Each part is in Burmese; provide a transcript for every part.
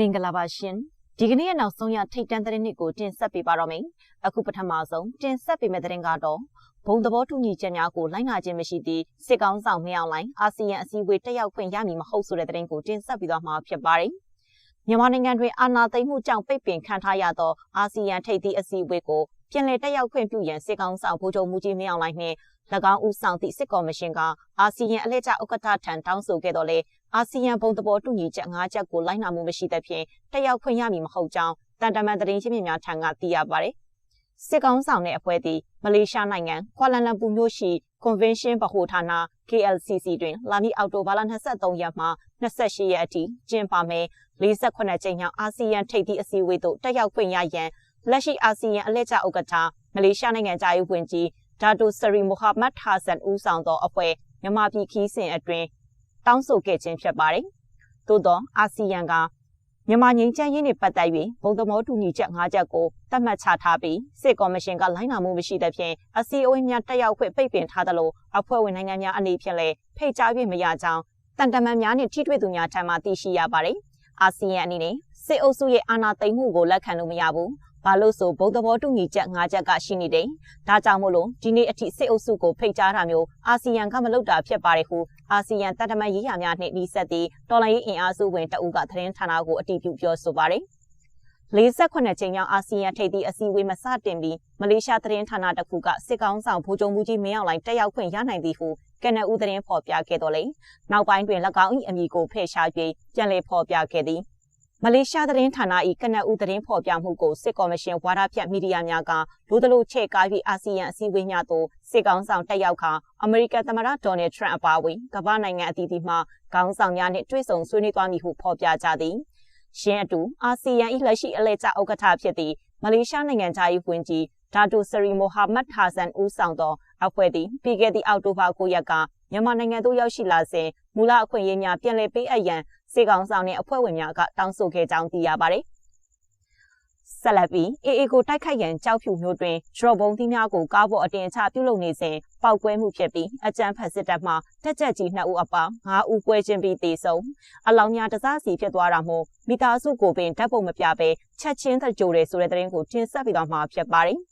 မင်္ဂလာပါရှင်ဒီကနေ့ရဲ့နောက်ဆုံးရထိတ်တန့်သတင်းတွေကိုတင်ဆက်ပေးပါတော့မယ်အခုပထမဆုံးတင်ဆက်ပေးမယ့်သတင်းကတော့ဘုံသဘောတူညီချက်များကိုလိုက်နာခြင်းမရှိသည့်စစ်ကောင်းဆောင်မြောက်လိုင်းအာဆီယံအစည်းအဝေးတက်ရောက်ခွင့်ရမည်မဟုတ်ဆိုတဲ့သတင်းကိုတင်ဆက်ပေးသွားမှာဖြစ်ပါတယ်မြန်မာနိုင်ငံတွင်အာဏာသိမ်းမှုကြောင့်ပိတ်ပင်ခံထားရသောအာဆီယံထိပ်သီးအစည်းအဝေးကို ပြန်လည်တက်ရောက်ခွင့်ပြုရန်စစ်ကောင်ဆောင်ဗိုလ်ချုပ်မှုကြီးမြောက်လိုင်းနှင့်၎င်းဦးဆောင်သည့်စစ်ကော်မရှင်ကအာဆီယံအလှည့်ကျဥက္ကဋ္ဌထံတောင်းဆိုခဲ့တော်လဲအာဆီယံဘုံသဘောတူညီချက်၅ချက်ကိုလိုက်နာမှုမရှိသဖြင့်တက်ရောက်ခွင့်ရမည်မဟုတ်ကြောင်းတန်တမန်သတင်းချင်းများထံကသိရပါတယ်။စစ်ကောင်ဆောင်တဲ့အဖွဲ့သည်မလေးရှားနိုင်ငံကွာလာလမ်ပူမြို့ရှိ Convention ဗဟိုဌာန KLCC တွင်လာမည့်အောက်တိုဘာလ23ရက်မှ28ရက်အထိကျင်းပမယ်48ကြိမ်မြောက်အာဆီယံထိပ်သီးအစည်းအဝေးသို့တက်ရောက်ခွင့်ရရန် လက်ရှိအာဆီယံအလှည့်ကျဥက္ကဋ္ဌမလေးရှားနိုင်ငံသားရေးဝန်ကြီးဒါတိုဆရီမိုဟာမတ်ဟာဆန်ဦးဆောင်သောအဖွဲ့မြန်မာပြည်ခီးစဉ်အတွင်းတောင်းဆိုခဲ့ခြင်းဖြစ်ပါတယ်။သို့သောအာဆီယံကမြန်မာငြိမ်းချမ်းရေးနှင့်ပတ်သက်၍ဘုံသဘောတူညီချက်၅ချက်ကိုသတ်မှတ်ချထားပြီးစစ်ကော်မရှင်ကလိုင်းနာမှုမရှိသဖြင့်အစည်းအဝေးများတက်ရောက်ခွင့်ပိတ်ပင်ထားသလိုအဖွဲ့ဝင်နိုင်ငံများအနေဖြင့်လည်းဖိတ်ကြား၍မရကြောင်းတန်တမန်များနှင့်ထိတွေ့သူများထံမှသိရှိရပါတယ်။အာဆီယံအနေနဲ့စစ်အုပ်စုရဲ့အာဏာသိမ်းမှုကိုလက်ခံလို့မရဘူး ဘာလို့ဆိုဗုဒ္ဓဘောတူညီချက်၅ချက်ကရှိနေတယ်။ဒါကြောင့်မို့လို့ဒီနေ့အထိစစ်အုပ်စုကိုဖိတ်ကြားတာမျိုးအာဆီယံကမလုပ်တာဖြစ်ပါတယ်ဟုအာဆီယံတန်တမန်ရေးရာများနှင့်နှီးဆက်သည့်တော်လှန်ရေးအင်အားစုဝင်တအုပ်ကသတင်းဌာနကိုအတည်ပြုပြောဆိုပါတယ်။48ချိန်မြောက်အာဆီယံထိပ်သီးအစည်းအဝေးမစတင်ပြီးမလေးရှားသတင်းဌာနတစ်ခုကစစ်ကောင်းဆောင်ဗိုလ်ချုပ်မှုကြီးမင်းအောင်လှိုင်တက်ရောက်ခွင့်ရနိုင်သည်ဟုကနဦးသတင်းဖော်ပြခဲ့တော်လေနောက်ပိုင်းတွင်၎င်း၏အမည်ကိုဖယ်ရှားပြီးပြန်လည်ဖော်ပြခဲ့သည် မလေးရှားသတင်းဌာန၏ကနအူသတင်းဖော်ပြမှုကိုစစ်ကော်မရှင်ဝါဒဖြန့်မီဒီယာများကလူသလိုချဲ့ကားပြီးအာဆီယံအစည်းအဝေးများသို့စစ်ကောင်ဆောင်တက်ရောက်ခါအမေရိကန်သမ္မတဒေါ်နယ်ထရန့်အပါအဝင်ကမ္ဘာနိုင်ငံအသီးသီးမှခေါင်းဆောင်များနှင့်တွေ့ဆုံဆွေးနွေးသွားမည်ဟုဖော်ပြကြသည်။ရှင်းအတူအာဆီယံ၏လက်ရှိအလဲကျဥက္ကဋ္ဌဖြစ်သည့်မလေးရှားနိုင်ငံသား၏ဝန်ကြီးဒါတူဆရီမိုဟာမတ်ဟာဆန်ဦးဆောင်သောအဖွဲ့သည်ပြီးခဲ့သည့်အောက်တိုဘာ9ရက်က မြန်မာနိုင်ငံသို့ရောက်ရှိလာစဉ်မူလအခွင့်အရေးများပြန်လည်ပေးအပ်ရန်စေကောင်ဆောင်တဲ့အဖွဲ့ဝင်များကတောင်းဆိုခဲ့ကြောင်းသိရပါတယ်။ဆက်လက်ပြီးအေအေကိုတိုက်ခိုက်ရန်ကြောက်ဖြူမျိုးတွင်ဒရော့ဘုံသီးများကိုကားပေါ်အတင်ချပြုလုပ်နေစဉ်ပောက်ကွဲမှုဖြစ်ပြီးအကြမ်းဖက်စစ်တပ်မှတက်ကြက်ကြီး2ဦးအပါ5ဦးကွဲခြင်းပြီးတေဆုံးအလောင်းများတစားစီဖြစ်သွားတာမို့မိသားစုကိုပင်ဓာတ်ပုံမပြဘဲချက်ချင်းသကြိုတယ်ဆိုတဲ့သတင်းကိုတင်ဆက်ပြီးတော့မှာဖြစ်ပါတယ်။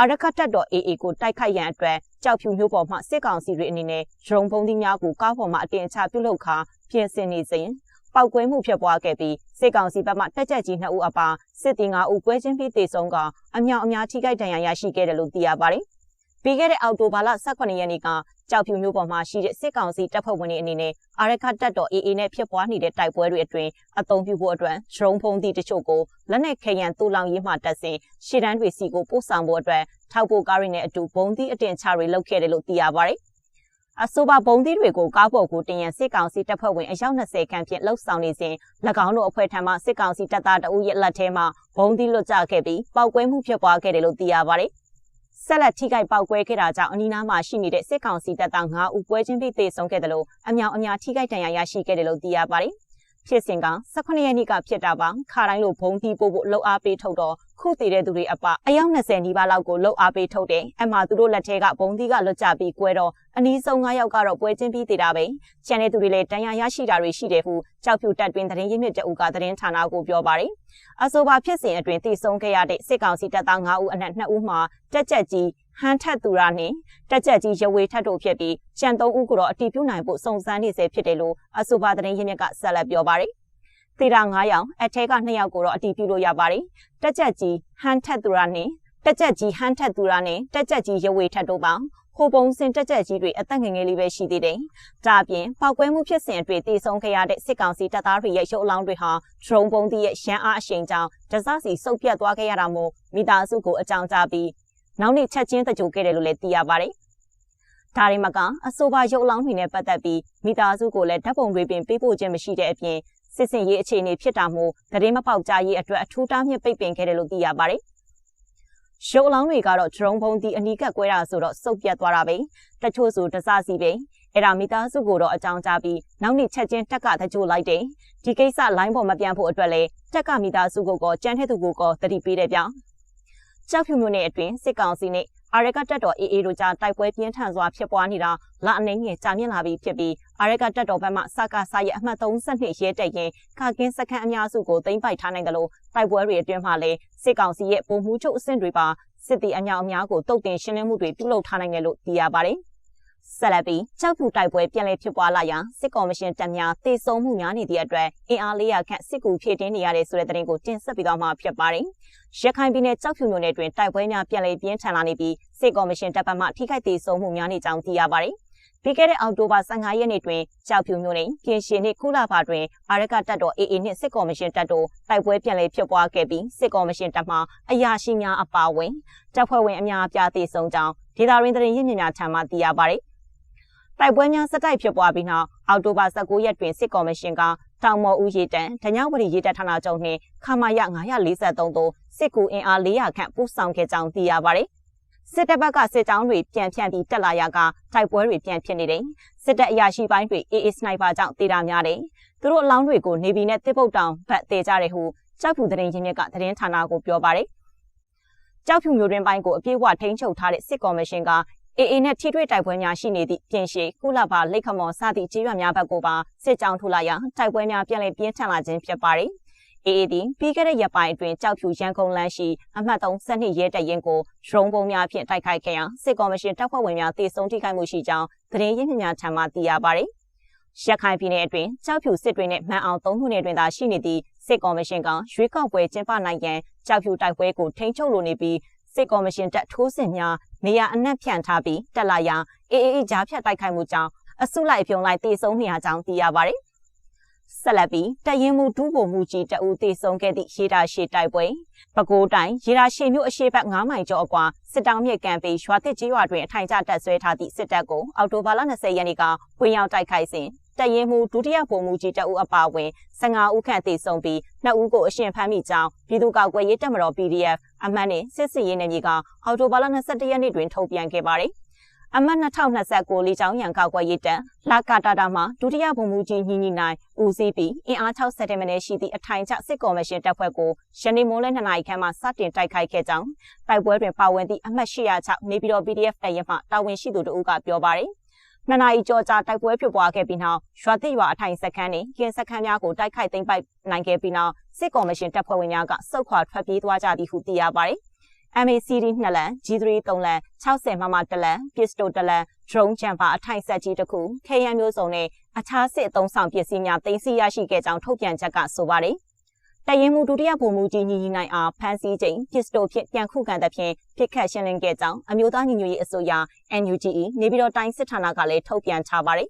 အာရခတ်တပ်တော် AA ကိုတိုက်ခိုက်ရန်အတွက်ကြောက်ဖြူမျိုးပေါ်မှစစ်ကောင်စီတွေအနေနဲ့ရုံဖုံးသီးများကိုကားပေါ်မှအတင်ချပြုလုပ်ခါပြင်ဆင်နေစဉ်ပောက်ကွဲမှုဖြစ်ပွားခဲ့ပြီးစစ်ကောင်စီဘက်မှတက်ကြက်ကြီး2ဦးအပါစစ်တီ9ဦးကွဲချင်းပြီးတေဆုံးကအမြောက်အများထိခိုက်ဒဏ်ရာရရှိခဲ့တယ်လို့သိရပါတယ်။ပြီးခဲ့တဲ့အောက်တိုဘာလ18ရက်နေ့က ကြောက်ဖြူမျိုးပေါ်မှာရှိတဲ့စစ်ကောင်စီတပ်ဖွဲ့ဝင်တွေအနေနဲ့အာရခတပ်တော် AA နဲ့ဖြစ်ပွားနေတဲ့တိုက်ပွဲတွေအတွင်းအုံပြုဖို့အတွက်ရုံဖုံးသည့်တချို့ကိုလက်နက်ခဲယံတူလောင်ရေးမှတက်စဉ်ရှေ့တန်းတွေစီကိုပို့ဆောင်ဖို့အတွက်ထောက်ပို့ကားတွေနဲ့အတူဘုံသီးအတင်ချတွေလုပ်ခဲ့တယ်လို့သိရပါတယ်။အဆိုပါဘုံသီးတွေကိုကားပေါ်ကိုတင်ရန်စစ်ကောင်စီတပ်ဖွဲ့ဝင်အယောက်20ခန့်ဖြင့်လှုပ်ဆောင်နေစဉ်၎င်းတို့အဖွဲ့ထံမှစစ်ကောင်စီတပ်သားတအုပ်ရဲ့လက်ထဲမှဘုံသီးလွတ်ကျခဲ့ပြီးပောက်ကွဲမှုဖြစ်ပွားခဲ့တယ်လို့သိရပါတယ်။ ဆက်လက်ထိခိုက်ပောက်ကွဲခဲ့တာကြောင့်အနီးနားမှာရှိနေတဲ့စစ်ကောင်စီတပ်သား9ဦးပွဲချင်းပြီးသေဆုံးခဲ့တယ်လို့အမြောက်အများထိခိုက်ဒဏ်ရာရရှိခဲ့တယ်လို့သိရပါတယ်။ဖြစ်စဉ်က18ရက်နေ့ကဖြစ်တာပါခါတိုင်းလိုဘုံတီးပို့ဖို့လှုပ်အားပေးထုတ်တော့ခုတည်တဲ့သူတွေအပအယောက်20နီးပါးလောက်ကိုလှုပ်အားပေးထုတ်တယ်။အမှသူတို့လက်ထဲကဘုံတီးကလွတ်ကျပြီးကွဲတော့ အနီးဆုံး9ယောက်ကတော့ပွဲချင်းပြီးတည်တာပဲ။ကျန်တဲ့သူတွေလည်းတန်ရာရရှိတာတွေရှိတယ်ဟုကြောက်ဖြူတက်တွင်သတင်းရင်းမြစ်တအုပ်ကသတင်းဌာနကိုပြောပါတယ်။အဆိုပါဖြစ်စဉ်အတွင်းတည်ဆုံးခဲ့ရတဲ့စစ်ကောင်စီတပ်သား9ဦးအနက်2ဦးမှာတက်ကြက်ကြီးဟန်ထက်သူရနှင့်တက်ကြက်ကြီးရဝေထက်တို့ဖြစ်ပြီးကျန်3ဦးကိုတော့အတီးပြုနိုင်ဖို့စုံစမ်းနေဆဲဖြစ်တယ်လို့အဆိုပါသတင်းရင်းမြစ်ကဆက်လက်ပြောပါတယ်။သေတာ9ယောက်အထဲက2ယောက်ကိုတော့အတီးပြုလို့ရပါတယ်။တက်ကြက်ကြီးဟန်ထက်သူရနှင့်တက်ကြက်ကြီးဟန်ထက်သူရနှင့်တက်ကြက်ကြီးရဝေထက်တို့ပါ ဟိုပုံစင်တက်ကြက်ကြီးတွေအသက်ငယ်ငယ်လေးပဲရှိသေးတယ်။ဒါအပြင်ပောက်ကွဲမှုဖြစ်စဉ်တွေတည်ဆုံခဲ့ရတဲ့စစ်ကောင်စီတပ်သားတွေရဲ့ရုပ်အလောင်းတွေဟာဒရုန်းပုံးသည့်ရဲ့ရန်အားအရှိန်ကြောင့်တစစီစုပ်ပြတ်သွားခဲ့ရတာမို့မိသားစုကိုအကြောင်းကြားပြီးနောက်နေ့ချက်ချင်းတကြိုခဲ့တယ်လို့လည်းသိရပါတယ်။ဒါရီမကအဆိုပါရုပ်အလောင်းတွေနဲ့ပတ်သက်ပြီးမိသားစုကိုလည်းဓာတ်ပုံတွေပင်ပေးပို့ခြင်းမရှိတဲ့အပြင်စစ်စင်ရေးအခြေအနေဖြစ်တာမို့သတင်းမပေါက်ကြားရေးအတွက်အထူးတားမြစ်ပိတ်ပင်ခဲ့တယ်လို့သိရပါတယ်။ ရုပ်အလောင်းတွေကတော့ဒရုန်းဖုံးတီအနီးကပ်ကွဲတာဆိုတော့စုပ်ပြတ်သွားတာပဲတချို့ဆိုတစစီပဲအဲ့ဒါမိသားစုကိုတော့အကြောင်းကြားပြီးနောက်နေ့ချက်ချင်းတက်ကတကြိုလိုက်တယ်ဒီကိစ္စလိုင်းပေါ်မပြန်ဖို့အတွက်လဲတက်ကမိသားစုကိုကောကြမ်းတဲ့သူကိုကောတတိပေးတယ်ဗျကြောက်ဖြူမျိုးနဲ့အတွင်းစစ်ကောင်စီနဲ့ အာရကတက်တော် AA တို့ကြားတိုက်ပွဲပြင်းထန်စွာဖြစ်ပွားနေတာလအနှိမ့်ငယ်ကြာမြင့်လာပြီးဖြစ်ပြီးအာရကတက်တော်ဘက်မှစကားစာရဲ့အမှတ်32ရဲတက်ရင်ခကင်းစခန်းအများစုကိုသိမ်းပိုက်ထားနိုင်တယ်လို့တိုက်ပွဲတွေအတွင်းမှာလည်းစစ်ကောင်စီရဲ့ပုံမှုချုပ်အဆင့်တွေပါစစ်တီအများအများကိုတုတ်တင်ရှင်းလင်းမှုတွေပြုလုပ်ထားနိုင်တယ်လို့သိရပါတယ်။ဆက်လက်ပြီးကြောက်ဖြူတိုက်ပွဲပြန်လည်ဖြစ်ပွားလာရာစစ်ကော်မရှင်တပ်များတေဆုံးမှုများနေသည့်အတွက်အင်အား400ခန့်စစ်ကူဖြည့်တင်းနေရတဲ့ဆိုတဲ့သတင်းကိုတင်ဆက်ပြီးတော့မှဖြစ်ပါတယ်။ ရခိုင်ပြည်နယ်ကြောက်ဖြူမြို့နယ်တွင်တိုက်ပွဲများပြန်လည်ပြင်းထန်လာနေပြီးစစ်ကော်မရှင်တပ်ပတ်မှထိခိုက်တေဆုံးမှုများနေကြောင်းသိရပါတယ်။ပြီးခဲ့တဲ့အောက်တိုဘာ15ရက်နေ့တွင်ကြောက်ဖြူမြို့နယ်ပြင်ရှင်နှင့်ကုလာဘာတွင်အာရကတပ်တော် AA နှင့်စစ်ကော်မရှင်တပ်တို့တိုက်ပွဲပြန်လည်ဖြစ်ပွားခဲ့ပြီးစစ်ကော်မရှင်တပ်မှအရာရှိများအပါအဝင်တပ်ဖွဲ့ဝင်အများအပြားသေဆုံးကြောင်းဒေသရင်းသတင်းရင်းမြစ်များထံမှသိရပါတယ်။တိုက်ပွဲများစတိုက်ဖြစ်ပွားပြီးနောက်အောက်တိုဘာ19ရက်တွင်စစ်ကော်မရှင်က တောင်မော်ဦးရေတန်းဒညဝရီရေတပ်ဌာနချုပ်နှင့်ခမာယ943သို့စစ်ကူအင်အား400ခန့်ပို့ဆောင်ခဲ့ကြောင်းသိရပါတယ်။စစ်တပ်ဘက်ကစစ်ကြောင်းတွေပြန်ဖြန့်ပြီးတက်လာရကတိုက်ပွဲတွေပြန်ဖြစ်နေတယ်။စစ်တပ်အရာရှိပိုင်းတွေ AA စနိုက်ပါကြောင့်တေးတာများတယ်။သူတို့အလောင်းတွေကိုနေပြည်နဲ့တစ်ပုတ်တောင်ဖက်တေကြတယ်ဟုကြောက်ဖြူသတင်းရင်းမြစ်ကသတင်းဌာနကိုပြောပါတယ်။ကြောက်ဖြူမျိုးတွင်ပိုင်းကိုအပြည့်အဝထိန်းချုပ်ထားတဲ့စစ်ကော်မရှင်က အေအေနဲ့ထိတွေ့တိုက်ပွဲများရှိနေသည့်ပြင်ရှိကုလဘာလိတ်ခမော်စသည့်ကြေးရွာများဘက်ကိုပါစစ်ကြောင်းထူလာရာတိုက်ပွဲများပြန်လည်ပြင်းထန်လာခြင်းဖြစ်ပါတယ်။အေအေသည်ပြီးခဲ့တဲ့ရက်ပိုင်းအတွင်းကြောက်ဖြူရန်ကုန်လမ်းရှိအမှတ်32ရဲတပ်ရင်းကိုဒရုန်းပုံများဖြင့်တိုက်ခိုက်ခဲ့ရာစစ်ကော်မရှင်တပ်ဖွဲ့ဝင်များတေဆုံးထိခိုက်မှုရှိကြောင်းသတင်းရင်းမြစ်များထံမှသိရပါတယ်။ရခိုင်ပြည်နယ်အတွင်းကြောက်ဖြူစစ်တွေနဲ့မှန်အောင်သုံးခုနယ်တွင်သာရှိနေသည့်စစ်ကော်မရှင်ကရွေးကောက်ပွဲကျင်းပနိုင်ရန်ကြောက်ဖြူတိုက်ပွဲကိုထိန်းချုပ်လိုနေပြီး စစ်ကော်မရှင်တပ်ထိုးစစ်များနေရာအနှံ့ဖြန့်ထားပြီးတက်လာရာအေအေကြားဖြတ်တိုက်ခိုက်မှုကြောင့်အစုလိုက်ပြုံလိုက်တေဆုံးနေရကြောင်းသိရပါတယ်။ဆက်လက်ပြီးတရင်မှုဒူးပုံမှုကြီးတအူတေဆုံးခဲ့သည့်ရေတာရှည်တိုက်ပွဲပဲခူးတိုင်းရေတာရှည်မြို့အရှိဘက်9မိုင်ကျော်အကွာစစ်တောင်းမြစ်ကံပေရွာသစ်ကြီးရွာတွင်အထိုင်ကျတပ်ဆွဲထားသည့်စစ်တပ်ကိုအော်တိုဘာလ20ရက်နေ့ကဝင်ရောက်တိုက်ခိုက်စဉ် တရင်မှုဒုတိယပုံမှုကြီးတအူအပါဝင်15ဦးခန့်သေဆုံးပြီး2ဦးကိုအရှင်ဖမ်းမိကြောင်းပြည်သူ့ကောက်ွယ်ရေးတပ်မတော် PDF အမှတ်နဲ့စစ်စီရေးနယ်မြေကအော်တိုဘာလ22ရက်နေ့တွင်ထုတ်ပြန်ခဲ့ပါတယ်။အမှတ်2029လေးချောင်းရန်ကောက်ွယ်ရေးတပ်လာကာတာတာမှာဒုတိယဗိုလ်မှူးကြီးညီညီနိုင်ဦးစီးပြီးအင်အား60တဲမနဲ့ရှိသည့်အထိုင်ကျစစ်ကော်မရှင်တပ်ဖွဲ့ကိုယနေ့မိုးလ2နာရီခန့်မှစတင်တိုက်ခိုက်ခဲ့ကြောင်းတိုက်ပွဲတွင်ပါဝင်သည့်အမှတ်806နေပြည်တော် PDF တပ်ရင်းမှတာဝန်ရှိသူတို့ကပြောပါတယ်။ နှစ်နာရီကျော်ကြာတိုက်ပွဲဖြစ်ပွားခဲ့ပြီးနောက်ရွာသစ်ရွာအထိုင်စခန်းနဲ့ကင်းစခန်းများကိုတိုက်ခိုက်သိမ်းပိုက်နိုင်ခဲ့ပြီးနောက်စစ်ကော်မရှင်တပ်ဖွဲ့ဝင်များကစုခွာထွက်ပြေးသွားကြသည်ဟုသိရပါတယ်။ MACD 2လန် G3 3လန်60မမ1လန်ပစ္စတို1လန် drone jumper အထိုင်ဆက်ကြီးတစ်ခုခေရန်မျိုးစုံနဲ့အခြားစစ်အုံဆောင်ပစ္စည်းများတင်စီရရှိခဲ့ကြောင်းထုတ်ပြန်ချက်ကဆိုပါတယ်။ တရင်မှုဒုတိယဗိုလ်မှူးကြီးညီညီနိုင်အားဖမ်းဆီးချိန်ပစ္စတိုဖြင့်ပြန်ခုခံတဲ့ဖြင့်ပြစ်ခတ်ရှင်းလင်းခဲ့ကြောင်းအမျိုးသားညီညွတ်ရေးအစိုးရ NUGE နေပြည်တော်တိုင်းစစ်ဌာနကလည်းထုတ်ပြန်ထားပါတယ်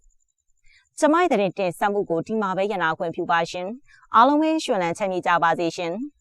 ။ကျမရဲ့တဲ့တင်ဆက်မှုကိုဒီမှာပဲရနာခွင့်ပြုပါရှင်။အားလုံးပဲရှင်လန်းချမ်းမြေ့ကြပါစေရှင်။